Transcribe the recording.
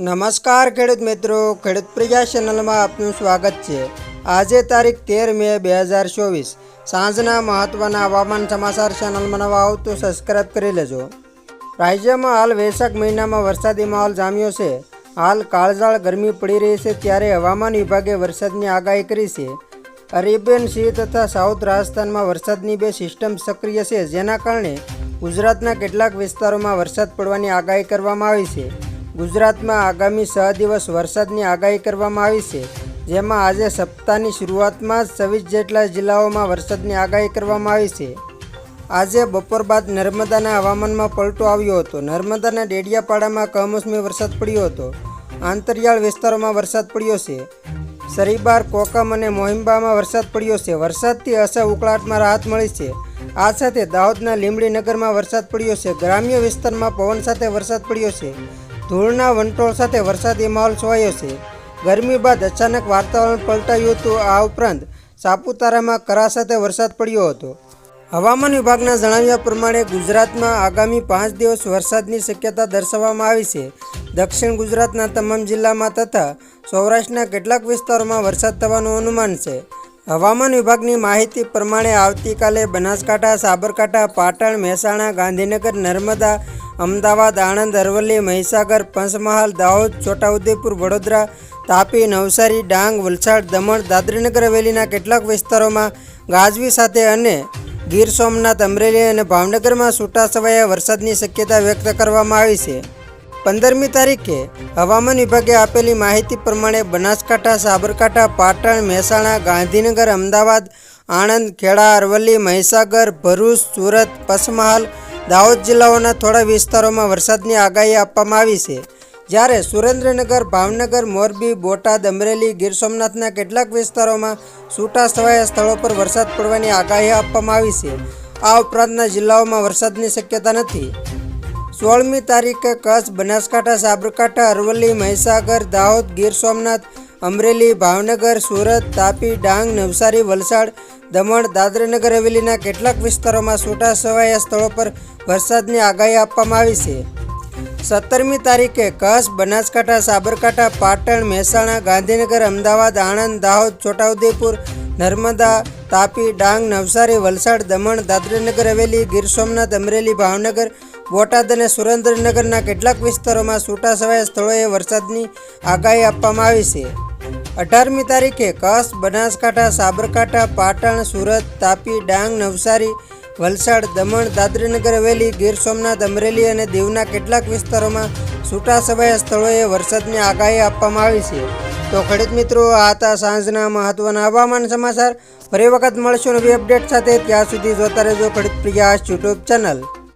નમસ્કાર ખેડૂત મિત્રો, ખેડૂત પ્રજા ચેનલમાં આપનું સ્વાગત છે. આજે તારીખ તેર મે બે હજાર ચોવીસ. સાંજના મહત્ત્વના હવામાન સમાચાર ચેનલમાં નવા આવો તો સબસ્ક્રાઈબ કરી લેજો. રાજ્યમાં હાલ વૈશાખ મહિનામાં વરસાદી માહોલ જામ્યો છે. હાલ કાળઝાળ ગરમી પડી રહી છે ત્યારે હવામાન વિભાગે વરસાદની આગાહી કરી છે. અરેબિયન સી તથા સાઉથ રાજસ્થાનમાં વરસાદની બે સિસ્ટમ સક્રિય છે, જેના કારણે ગુજરાતના કેટલાક વિસ્તારોમાં વરસાદ પડવાની આગાહી કરવામાં આવી છે. ગુજરાતમાં આગામી છ દિવસ વરસાદની આગાહી કરવામાં આવી છે, જેમાં આજે સપ્તાહની શરૂઆતમાં જ છવ્વીસ જેટલા જિલ્લાઓમાં વરસાદની આગાહી કરવામાં આવી છે. આજે બપોર બાદ નર્મદાના હવામાનમાં પલટો આવ્યો હતો. નર્મદાના ડેડિયાપાડામાં કમોસમી વરસાદ પડ્યો હતો. આંતરિયાળ વિસ્તારોમાં વરસાદ પડ્યો છે. સરીબાર કોકમ અને મોહિમ્બામાં વરસાદ પડ્યો છે. વરસાદથી અસર ઉકળાટમાં રાહત મળી છે. આ સાથે દાહોદના લીંબડી નગરમાં વરસાદ પડ્યો છે. ગ્રામ્ય વિસ્તારમાં પવન સાથે વરસાદ પડ્યો છે. ધૂળના વંટોળ સાથે વરસાદી માહોલ છવાયો છે. ગરમી બાદ અચાનક વાતાવરણ પલટાયું હતું. આ ઉપરાંત સાપુતારામાં કરા સાથે વરસાદ પડ્યો હતો. હવામાન વિભાગના જણાવ્યા પ્રમાણે ગુજરાતમાં આગામી પાંચ દિવસ વરસાદની શક્યતા દર્શાવવામાં આવી છે. દક્ષિણ ગુજરાતના તમામ જિલ્લામાં તથા સૌરાષ્ટ્રના કેટલાક વિસ્તારોમાં વરસાદ થવાનું અનુમાન છે. હવામાન વિભાગની માહિતી પ્રમાણે આવતીકાલે બનાસકાંઠા, સાબરકાંઠા, પાટણ, મહેસાણા, ગાંધીનગર, નર્મદા, અમદાવાદ, આણંદ, અરવલ્લી, મહીસાગર, પંચમહાલ, દાહોદ, છોટાઉદેપુર, વડોદરા, તાપી, નવસારી, ડાંગ, વલસાડ, દમણ, દાદરીનગર હવેલીના કેટલાક વિસ્તારોમાં ગાજવી સાથે અને ગીર સોમનાથ, અમરેલી અને ભાવનગરમાં છૂટાછવાયા વરસાદની શક્યતા વ્યક્ત કરવામાં આવી છે. પંદરમી તારીખે હવામાન વિભાગે આપેલી માહિતી પ્રમાણે બનાસકાંઠા, સાબરકાંઠા, પાટણ, મહેસાણા, ગાંધીનગર, અમદાવાદ, આણંદ, ખેડા, અરવલ્લી, મહીસાગર, ભરૂચ, સુરત, પંચમહાલ, દાહોદ જિલ્લાઓના થોડા વિસ્તારોમાં વરસાદની આગાહી આપવામાં આવી છે. જ્યારે સુરેન્દ્રનગર, ભાવનગર, મોરબી, બોટાદ, અમરેલી, ગીર સોમનાથના કેટલાક વિસ્તારોમાં છૂટાછવાયા સ્થળો પર વરસાદ પડવાની આગાહી આપવામાં આવી છે. આ ઉપરાંતના જિલ્લાઓમાં વરસાદની શક્યતા નથી. સોળમી તારીખે કચ્છ, બનાસકાંઠા, સાબરકાંઠા, અરવલ્લી, મહીસાગર, દાહોદ, ગીર સોમનાથ, અમરેલી, ભાવનગર, સુરત, તાપી, ડાંગ, નવસારી, વલસાડ, દમણ, દાદરાનગર હવેલીના કેટલાક વિસ્તારોમાં છૂટાછવાયા સ્થળો પર વરસાદની આગાહી આપવામાં આવી છે. સત્તરમી તારીખે કચ્છ, બનાસકાંઠા, સાબરકાંઠા, પાટણ, મહેસાણા, ગાંધીનગર, અમદાવાદ, આણંદ, દાહોદ, છોટાઉદેપુર, નર્મદા, તાપી, ડાંગ, નવસારી, વલસાડ, દમણ, દાદરાનગર હવેલી, ગીર સોમનાથ, અમરેલી, ભાવનગર બોટાદ અને સુરેન્દ્રનગરના કેટલાક વિસ્તારોમાં છૂટાછવાયા સ્થળોએ વરસાદની આગાહી આપવામાં આવી છે. અઢારમી તારીખે કચ્છ, બનાસકાંઠા, સાબરકાંઠા, પાટણ, સુરત, તાપી, ડાંગ, નવસારી, વલસાડ, દમણ, દાદરીનગર, હવેલી, ગીર સોમનાથ, અમરેલી અને દીવના કેટલાક વિસ્તારોમાં છૂટાછવાયા સ્થળોએ વરસાદની આગાહી આપવામાં આવી છે. તો ખેડૂત મિત્રો, આ હતા સાંજના મહત્વના હવામાન સમાચાર. ફરી વખત મળશું નવી અપડેટ સાથે. ત્યાં સુધી જોતા રહેજો ખેડૂત પ્રિયા યુટ્યુબ ચેનલ.